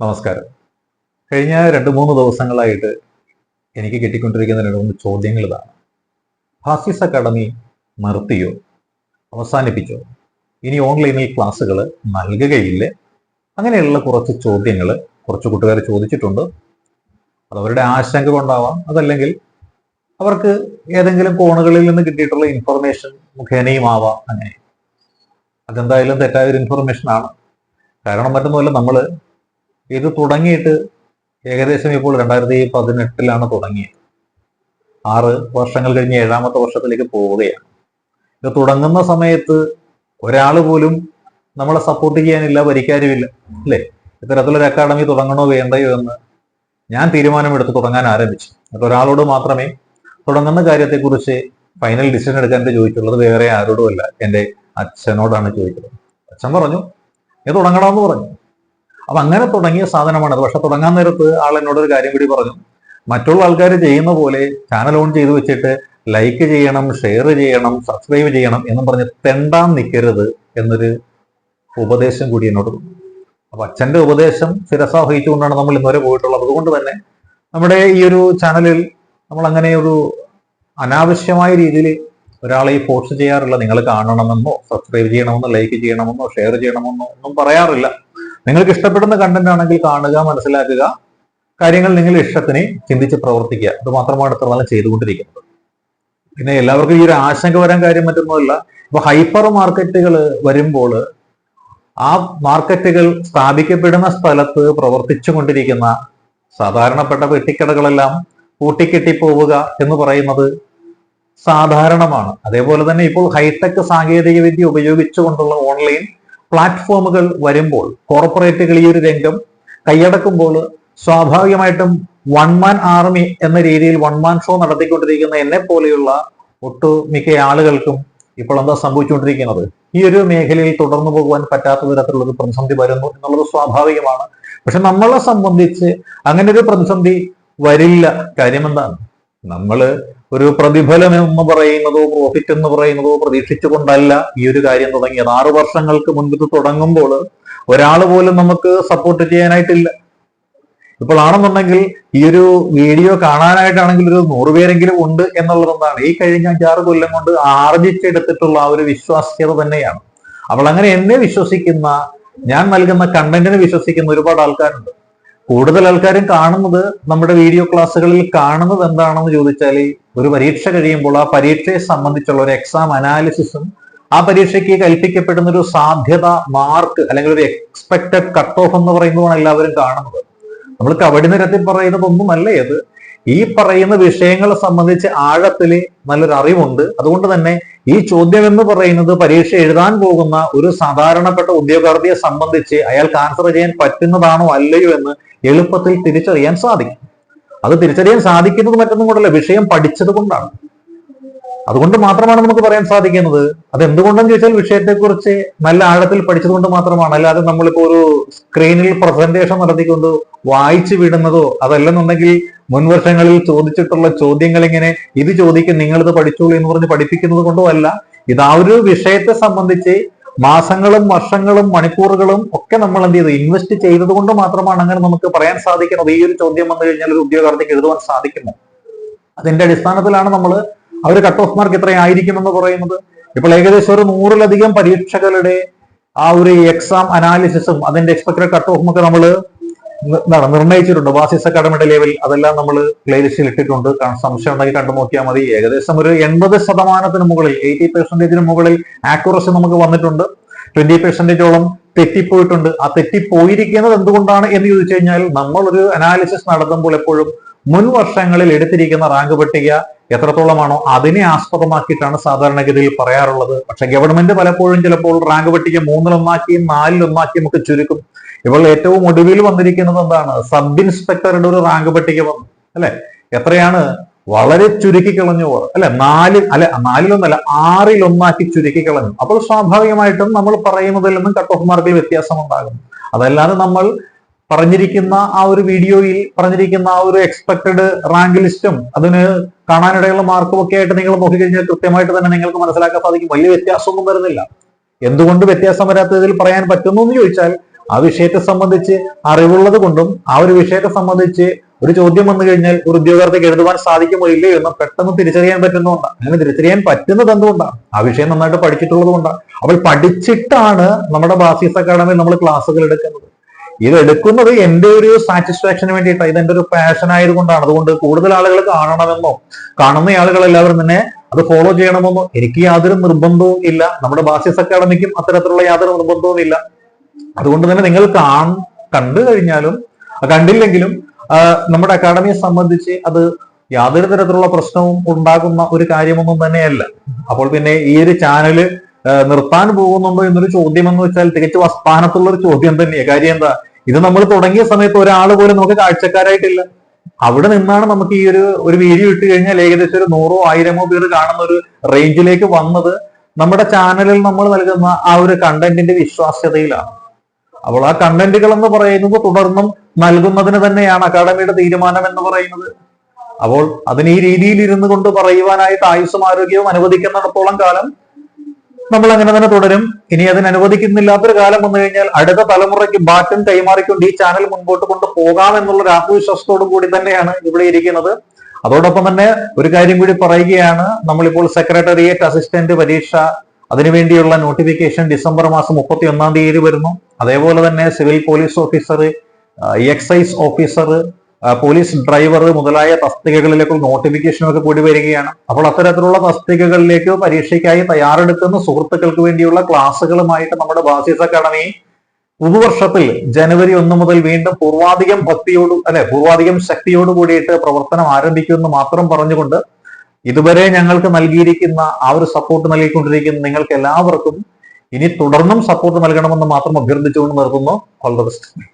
നമസ്കാരം. കഴിഞ്ഞ രണ്ട് മൂന്ന് ദിവസങ്ങളായിട്ട് എനിക്ക് കിട്ടിക്കൊണ്ടിരിക്കുന്ന രണ്ട് മൂന്ന് ചോദ്യങ്ങൾ ഇതാണ്. ഹാസിസ് അക്കാഡമി നിർത്തിയോ? അവസാനിപ്പിച്ചോ? ഇനി ഓൺലൈനിൽ ക്ലാസ്സുകൾ നൽകുകയില്ലേ? അങ്ങനെയുള്ള കുറച്ച് ചോദ്യങ്ങൾ കുറച്ച് കൂട്ടുകാർ ചോദിച്ചിട്ടുണ്ട്. അതവരുടെ ആശങ്ക കൊണ്ടാവാം. അതല്ലെങ്കിൽ അവർക്ക് ഏതെങ്കിലും കോണുകളിൽ നിന്ന് കിട്ടിയിട്ടുള്ള ഇൻഫർമേഷൻ മുഖേനയും ആവാം. അങ്ങനെ. അതെന്തായാലും തെറ്റായ ഒരു ഇൻഫർമേഷൻ ആണ്. കാരണം മറ്റൊന്നുമല്ല നമ്മൾ ഇത് തുടങ്ങിയിട്ട് ഏകദേശം ഇപ്പോൾ രണ്ടായിരത്തി പതിനെട്ടിലാണ് തുടങ്ങിയത്. ആറ് വർഷങ്ങൾ കഴിഞ്ഞ് ഏഴാമത്തെ വർഷത്തിലേക്ക് പോവുകയാണ്. ഇത് തുടങ്ങുന്ന സമയത്ത് ഒരാൾ പോലും നമ്മളെ സപ്പോർട്ട് ചെയ്യാനില്ല ഭരിക്കാരുമില്ല അല്ലേ? ഇത്തരത്തിലൊരു അക്കാഡമി തുടങ്ങണോ വേണ്ടയോ എന്ന് ഞാൻ തീരുമാനമെടുത്ത് തുടങ്ങാൻ ആരംഭിച്ചു. എന്നിട്ട് ഒരാളോട് മാത്രമേ തുടങ്ങുന്ന കാര്യത്തെക്കുറിച്ച് ഫൈനൽ ഡിസിഷൻ എടുക്കാൻ ചോദിച്ചുള്ളത് വേറെ ആരോടുമല്ല എന്റെ അച്ഛനോടാണ് ചോദിച്ചത്. അച്ഛൻ പറഞ്ഞു ഇത് തുടങ്ങണമെന്ന് പറഞ്ഞു. അപ്പൊ അങ്ങനെ തുടങ്ങിയ സാധനമാണത് പക്ഷെ തുടങ്ങാൻ നേരത്ത് ആൾ എന്നോട് ഒരു കാര്യം കൂടി പറഞ്ഞു. മറ്റുള്ള ആൾക്കാർ ചെയ്യുന്ന പോലെ ചാനൽ ഓൺ ചെയ്ത് വെച്ചിട്ട് ലൈക്ക് ചെയ്യണം ഷെയർ ചെയ്യണം സബ്സ്ക്രൈബ് ചെയ്യണം എന്നും പറഞ്ഞ് തെണ്ടാൻ നിൽക്കരുത് എന്നൊരു ഉപദേശം കൂടി എന്നോട് അപ്പൊ അച്ഛന്റെ ഉപദേശം ശിരസ വഹിച്ചുകൊണ്ടാണ് നമ്മൾ ഇന്നുവരെ പോയിട്ടുള്ളത്. അതുകൊണ്ട് തന്നെ നമ്മുടെ ഈ ഒരു ചാനലിൽ നമ്മൾ അങ്ങനെ ഒരു അനാവശ്യമായ രീതിയിൽ ഒരാളെ ഈ പോസ്റ്റ് ചെയ്യാറില്ല നിങ്ങൾ കാണണമെന്നോ സബ്സ്ക്രൈബ് ചെയ്യണമെന്നോ ലൈക്ക് ചെയ്യണമെന്നോ ഷെയർ ചെയ്യണമെന്നോ ഒന്നും പറയാറില്ല. നിങ്ങൾക്ക് ഇഷ്ടപ്പെടുന്ന കണ്ടന്റ് ആണെങ്കിൽ കാണുക മനസ്സിലാക്കുക. കാര്യങ്ങൾ നിങ്ങൾ ഇഷ്ടത്തിന് ചിന്തിച്ച് പ്രവർത്തിക്കുക. അത് മാത്രമാണ് ഇത്ര നാളും ചെയ്തുകൊണ്ടിരിക്കുന്നത്. പിന്നെ എല്ലാവർക്കും ഈ ഒരു ആശങ്ക വരാൻ കാര്യം മറ്റൊന്നുമല്ല. ഇപ്പൊ ഹൈപ്പർ മാർക്കറ്റുകൾ വരുമ്പോൾ ആ മാർക്കറ്റുകൾ സ്ഥാപിക്കപ്പെടുന്ന സ്ഥലത്ത് പ്രവർത്തിച്ചു കൊണ്ടിരിക്കുന്ന സാധാരണപ്പെട്ട പെട്ടിക്കടകളെല്ലാം പൂട്ടിക്കെട്ടി പോവുക എന്ന് പറയുന്നത് സാധാരണമാണ്. അതേപോലെ തന്നെ ഇപ്പോൾ ഹൈടെക് സാങ്കേതിക വിദ്യ ഉപയോഗിച്ചുകൊണ്ടുള്ള ഓൺലൈൻ പ്ലാറ്റ്ഫോമുകൾ വരുമ്പോൾ കോർപ്പറേറ്റുകൾ ഈ ഒരു രംഗം കൈയടക്കുമ്പോൾ സ്വാഭാവികമായിട്ടും വൺ മാൻ ആർമി എന്ന രീതിയിൽ വൺ മാൻ ഷോ നടത്തിക്കൊണ്ടിരിക്കുന്ന എന്നെ പോലെയുള്ള ഒട്ടുമിക്ക ആളുകൾക്കും ഇപ്പോൾ എന്താ സംഭവിച്ചുകൊണ്ടിരിക്കുന്നത്? ഈ ഒരു മേഖലയിൽ തുടർന്നു പോകുവാൻ പറ്റാത്ത തരത്തിലുള്ള ഒരു പ്രതിസന്ധി വരുന്നു എന്നുള്ളത് സ്വാഭാവികമാണ്. പക്ഷെ നമ്മളെ സംബന്ധിച്ച് അങ്ങനെ ഒരു പ്രതിസന്ധി വരില്ല. കാര്യം നമ്മൾ ഒരു പ്രതിഫലം എന്ന് പറയുന്നതോ പ്രോഫിറ്റ് എന്ന് പറയുന്നതോ പ്രതീക്ഷിച്ചുകൊണ്ടല്ല ഈ ഒരു കാര്യം തുടങ്ങിയത്. ആറു വർഷങ്ങൾക്ക് മുൻപ് തുടങ്ങുമ്പോൾ ഒരാൾ പോലും നമുക്ക് സപ്പോർട്ട് ചെയ്യാനായിട്ടില്ല. ഇപ്പോൾ ആണെന്നുണ്ടെങ്കിൽ ഈ ഒരു വീഡിയോ കാണാനായിട്ടാണെങ്കിൽ ഒരു നൂറുപേരെങ്കിലും ഉണ്ട് എന്നുള്ളത് എന്താണ് ഈ കഴിഞ്ഞ അഞ്ചാറ് കൊല്ലം കൊണ്ട് ആർജിച്ചെടുത്തിട്ടുള്ള ആ ഒരു വിശ്വാസ്യത തന്നെയാണ്. അവൾ അങ്ങനെ എന്നെ വിശ്വസിക്കുന്ന ഞാൻ നൽകുന്ന കണ്ടന്റിനെ വിശ്വസിക്കുന്ന ഒരുപാട് ആൾക്കാരുണ്ട്. കൂടുതൽ ആൾക്കാരും കാണുന്നത് നമ്മുടെ വീഡിയോ ക്ലാസ്സുകളിൽ കാണുന്നത് എന്താണെന്ന് ചോദിച്ചാൽ ഒരു പരീക്ഷ കഴിയുമ്പോൾ ആ പരീക്ഷയെ സംബന്ധിച്ചുള്ള ഒരു എക്സാം അനാലിസിസും ആ പരീക്ഷയ്ക്ക് കൽപ്പിക്കപ്പെടുന്ന ഒരു സാധ്യത മാർക്ക് അല്ലെങ്കിൽ ഒരു എക്സ്പെക്ടഡ് കട്ട് ഓഫ് എന്ന് പറയുന്നതാണ് എല്ലാവരും കാണുന്നത്. നമ്മൾ കബഡി നിരത്തിൽ പറയുന്നതൊന്നുമല്ല ഇത്. ഈ പറയുന്ന വിഷയങ്ങളെ സംബന്ധിച്ച് ആഴത്തിൽ നല്ലൊരു അറിവുണ്ട്. അതുകൊണ്ട് തന്നെ ഈ ചോദ്യം എന്ന് പറയുന്നത് പരീക്ഷ എഴുതാൻ പോകുന്ന ഒരു സാധാരണപ്പെട്ട ഉദ്യോഗാർത്ഥിയെ സംബന്ധിച്ച് അയാൾക്ക് ആൻസർ ചെയ്യാൻ പറ്റുന്നതാണോ അല്ലയോ എന്ന് എളുപ്പത്തിൽ തിരിച്ചറിയാൻ സാധിക്കും. അത് തിരിച്ചറിയാൻ സാധിക്കുന്നത് മറ്റൊന്നും കൊണ്ടല്ല വിഷയം പഠിച്ചത് കൊണ്ടാണ്. അതുകൊണ്ട് മാത്രമാണ് നമുക്ക് പറയാൻ സാധിക്കുന്നത്. അത് എന്തുകൊണ്ടെന്ന് ചോദിച്ചാൽ വിഷയത്തെക്കുറിച്ച് നല്ല ആഴത്തിൽ പഠിച്ചതുകൊണ്ട് മാത്രമാണ്. അല്ലാതെ നമ്മളിപ്പോ ഒരു സ്ക്രീനിൽ പ്രസന്റേഷൻ നടത്തിക്കൊണ്ട് വായിച്ചു വിടുന്നതോ അതല്ലെന്നുണ്ടെങ്കിൽ മുൻ വർഷങ്ങളിൽ ചോദിച്ചിട്ടുള്ള ചോദ്യങ്ങൾ ഇങ്ങനെ ഇത് ചോദിക്കും നിങ്ങളിത് പഠിച്ചോളൂ എന്ന് പറഞ്ഞ് പഠിപ്പിക്കുന്നത് കൊണ്ടോ അല്ല. ഇത് ആ ഒരു വിഷയത്തെ സംബന്ധിച്ച് മാസങ്ങളും വർഷങ്ങളും മണിക്കൂറുകളും ഒക്കെ നമ്മൾ എന്ത് ചെയ്തു? ഇൻവെസ്റ്റ് ചെയ്തത് കൊണ്ട് മാത്രമാണ് അങ്ങനെ നമുക്ക് പറയാൻ സാധിക്കുന്നത്. ഈ ഒരു ചോദ്യം വന്നു കഴിഞ്ഞാൽ ഒരു ഉദ്യോഗാർത്ഥിക്ക് എഴുതുവാൻ സാധിക്കുന്നു. അതിന്റെ അടിസ്ഥാനത്തിലാണ് നമ്മൾ ഒരു കട്ട് ഓഫ് മാർക്ക് എത്രയായിരിക്കും എന്ന് പറയുന്നത്. ഇപ്പോൾ ഏകദേശം ഒരു നൂറിലധികം പരീക്ഷകളുടെ ആ ഒരു എക്സാം അനാലിസിസും അതിന്റെ എക്സ്പെക്ടഡ് കട്ട് ഓഫും ഒക്കെ നമ്മൾ എന്താണ് നിർണയിച്ചിട്ടുണ്ട്. ബാസിസ് അക്കാഡമിയുടെ ലെവൽ അതെല്ലാം നമ്മൾ പ്ലേലിസ്റ്റിൽ ഇട്ടിട്ടുണ്ട്. സംശയം ഉണ്ടെങ്കിൽ കണ്ടു നോക്കിയാൽ മതി. ഏകദേശം ഒരു എൺപത് ശതമാനത്തിന് മുകളിൽ എയ്റ്റി പെർസെന്റേജിന് മുകളിൽ ആക്യുറസി നമുക്ക് വന്നിട്ടുണ്ട്. ട്വന്റി പെർസെന്റേജോളം തെറ്റിപ്പോയിട്ടുണ്ട്. ആ തെറ്റിപ്പോയിരിക്കുന്നത് എന്തുകൊണ്ടാണ് എന്ന് ചോദിച്ചു കഴിഞ്ഞാൽ നമ്മളൊരു അനാലിസിസ് നടത്തുമ്പോൾ എപ്പോഴും മുൻ വർഷങ്ങളിൽ എടുത്തിരിക്കുന്ന റാങ്ക് പട്ടിക എത്രത്തോളമാണോ അതിനെ ആസ്പദമാക്കിയിട്ടാണ് സാധാരണഗതിയിൽ പറയാറുള്ളത്. പക്ഷെ ഗവൺമെന്റ് പലപ്പോഴും ചിലപ്പോൾ റാങ്ക് പട്ടിക മൂന്നിലൊന്നാക്കിയും നാലിലൊന്നാക്കിയും ഒക്കെ ചുരുക്കും. ഇപ്പോൾ ഏറ്റവും ഒടുവിൽ വന്നിരിക്കുന്നത് എന്താണ്? സബ് ഇൻസ്പെക്ടറുടെ ഒരു റാങ്ക് പട്ടിക വന്നു. അല്ലെ? എത്രയാണ്? വളരെ ചുരുക്കി കളഞ്ഞു അല്ലെ? നാല് അല്ലെ? നാലിലൊന്നല്ല ആറിലൊന്നാക്കി ചുരുക്കി കളഞ്ഞു. അപ്പോൾ സ്വാഭാവികമായിട്ടും നമ്മൾ പറയുന്നതിൽ നിന്നും കട്ട് ഓഫ് മാർക്കിൽ വ്യത്യാസം ഉണ്ടാകും അതല്ലാതെ നമ്മൾ പറഞ്ഞിരിക്കുന്ന ആ ഒരു വീഡിയോയിൽ പറഞ്ഞിരിക്കുന്ന ആ ഒരു എക്സ്പെക്ടഡ് റാങ്ക് ലിസ്റ്റും അതിന് കാണാനിടയുള്ള മാർക്കും ഒക്കെ ആയിട്ട് നിങ്ങൾ നോക്കിക്കഴിഞ്ഞാൽ കൃത്യമായിട്ട് തന്നെ നിങ്ങൾക്ക് മനസ്സിലാക്കാൻ സാധിക്കും. വലിയ വ്യത്യാസമൊന്നും വരുന്നില്ല. എന്തുകൊണ്ട് വ്യത്യാസം വരാത്തതിൽ പറയാൻ പറ്റുന്നു എന്ന് ചോദിച്ചാൽ ആ വിഷയത്തെ സംബന്ധിച്ച് അറിവുള്ളത് കൊണ്ടും ആ ഒരു വിഷയത്തെ സംബന്ധിച്ച് ഒരു ചോദ്യം വന്നു കഴിഞ്ഞാൽ ഒരു ഉദ്യോഗാർത്ഥിക്ക് എഴുതുവാൻ സാധിക്കുമോ ഇല്ലയോ എന്ന് പെട്ടെന്ന് തിരിച്ചറിയാൻ പറ്റുന്നതുകൊണ്ടാണ് അങ്ങനെ തിരിച്ചറിയാൻ പറ്റുന്നത് എന്തുകൊണ്ടാണ്? ആ വിഷയം നന്നായിട്ട് പഠിച്ചിട്ടുള്ളത് കൊണ്ടാണ് അപ്പോൾ പഠിച്ചിട്ടാണ് നമ്മുടെ ബാസീസ് അക്കാഡമിയിൽ നമ്മൾ ക്ലാസ്സുകൾ എടുക്കുന്നത്. ഇത് എടുക്കുന്നത് എന്റെ ഒരു സാറ്റിസ്ഫാക്ഷന് വേണ്ടിയിട്ടാണ് ഇത് എന്റെ ഒരു പാഷൻ ആയതുകൊണ്ടാണ്. അതുകൊണ്ട് കൂടുതൽ ആളുകൾ കാണണമെന്നോ കാണുന്ന ആളുകൾ എല്ലാവരും തന്നെ അത് ഫോളോ ചെയ്യണമെന്നോ എനിക്ക് യാതൊരു നിർബന്ധവും ഇല്ല. നമ്മുടെ ബാസിസ് അക്കാഡമിക്കും അത്തരത്തിലുള്ള യാതൊരു നിർബന്ധവും ഇല്ല. അതുകൊണ്ട് തന്നെ നിങ്ങൾ കാൺ കണ്ടു കഴിഞ്ഞാലും കണ്ടില്ലെങ്കിലും നമ്മുടെ അക്കാഡമിയെ സംബന്ധിച്ച് അത് യാതൊരു തരത്തിലുള്ള പ്രശ്നവും ഉണ്ടാകുന്ന ഒരു കാര്യമൊന്നും തന്നെയല്ല. അപ്പോൾ പിന്നെ ഈ ഒരു ചാനൽ നിർത്താൻ പോകുന്നുണ്ടോ എന്നൊരു ചോദ്യം എന്ന് വെച്ചാൽ തികച്ചും അസ്ഥാനത്തുള്ള ഒരു ചോദ്യം തന്നെയാണ് കാര്യം എന്താ? ഇത് നമ്മൾ തുടങ്ങിയ സമയത്ത് ഒരാൾ പോലും നമുക്ക് കാഴ്ചക്കാരായിട്ടില്ല. അവിടെ നിന്നാണ് നമുക്ക് ഈ ഒരു ഒരു വീഡിയോ ഇട്ട് കഴിഞ്ഞാൽ ഏകദേശം ഒരു നൂറോ ആയിരമോ പേര് കാണുന്ന ഒരു റേഞ്ചിലേക്ക് വന്നത് നമ്മുടെ ചാനലിൽ നമ്മൾ നൽകുന്ന ആ ഒരു കണ്ടന്റിന്റെ വിശ്വാസ്യതയിലാണ്. അപ്പോൾ ആ കണ്ടന്റുകൾ എന്ന് പറയുന്നത് തുടർന്നും നൽകുന്നതിന് തന്നെയാണ് അക്കാഡമിയുടെ തീരുമാനം എന്ന് പറയുന്നത്. അപ്പോൾ അതിന് ഈ രീതിയിൽ ഇരുന്നു കൊണ്ട് പറയുവാനായിട്ട് ആയുസ്സും ആരോഗ്യവും അനുവദിക്കുന്നിടത്തോളം കാലം നമ്മൾ അങ്ങനെ തന്നെ തുടരും. ഇനി അതിന് അനുവദിക്കുന്നില്ലാത്തൊരു കാലം വന്നു കഴിഞ്ഞാൽ അടുത്ത തലമുറയ്ക്ക് ബാറ്റും കൈമാറിക്കൊണ്ട് ഈ ചാനൽ മുൻപോട്ട് കൊണ്ട് പോകാം എന്നുള്ള ആത്മവിശ്വാസത്തോടു കൂടി തന്നെയാണ് ഇവിടെ ഇരിക്കുന്നത്. അതോടൊപ്പം തന്നെ ഒരു കാര്യം കൂടി പറയുകയാണ്. നമ്മളിപ്പോൾ സെക്രട്ടേറിയറ്റ് അസിസ്റ്റന്റ് പരീക്ഷ അതിനുവേണ്ടിയുള്ള നോട്ടിഫിക്കേഷൻ ഡിസംബർ മാസം മുപ്പത്തി ഒന്നാം തീയതി വരുന്നു. അതേപോലെ തന്നെ civil police officer excise officer police driver മുതലായ തസ്തികകളിലേക്ക് നോട്ടിഫിക്കേഷനൊക്കെ കൂടി വരികയാണ്. അപ്പോൾ അത്തരത്തിലുള്ള തസ്തികകളിലേക്ക് പരീക്ഷയ്ക്കായി തയ്യാറെടുക്കുന്ന സുഹൃത്തുക്കൾക്ക് വേണ്ടിയുള്ള ക്ലാസ്സുകളുമായിട്ട് നമ്മുടെ ബാസിസ് അക്കാഡമി പുതുവർഷത്തിൽ ജനുവരി ഒന്ന് മുതൽ വീണ്ടും പൂർവാധികം ഭക്തിയോട് അല്ലെ പൂർവാധികം ശക്തിയോട് കൂടിയിട്ട് പ്രവർത്തനം ആരംഭിക്കുമെന്ന് മാത്രം പറഞ്ഞുകൊണ്ട് ഇതുവരെ ഞങ്ങൾക്ക് നൽകിയിരിക്കുന്ന ആ ഒരു സപ്പോർട്ട് നൽകിക്കൊണ്ടിരിക്കുന്ന നിങ്ങൾക്ക് എല്ലാവർക്കും ഇനി തുടർന്നും സപ്പോർട്ട് നൽകണമെന്ന് മാത്രം അഭ്യർത്ഥിച്ചുകൊണ്ട് നിർത്തുന്നു. All the best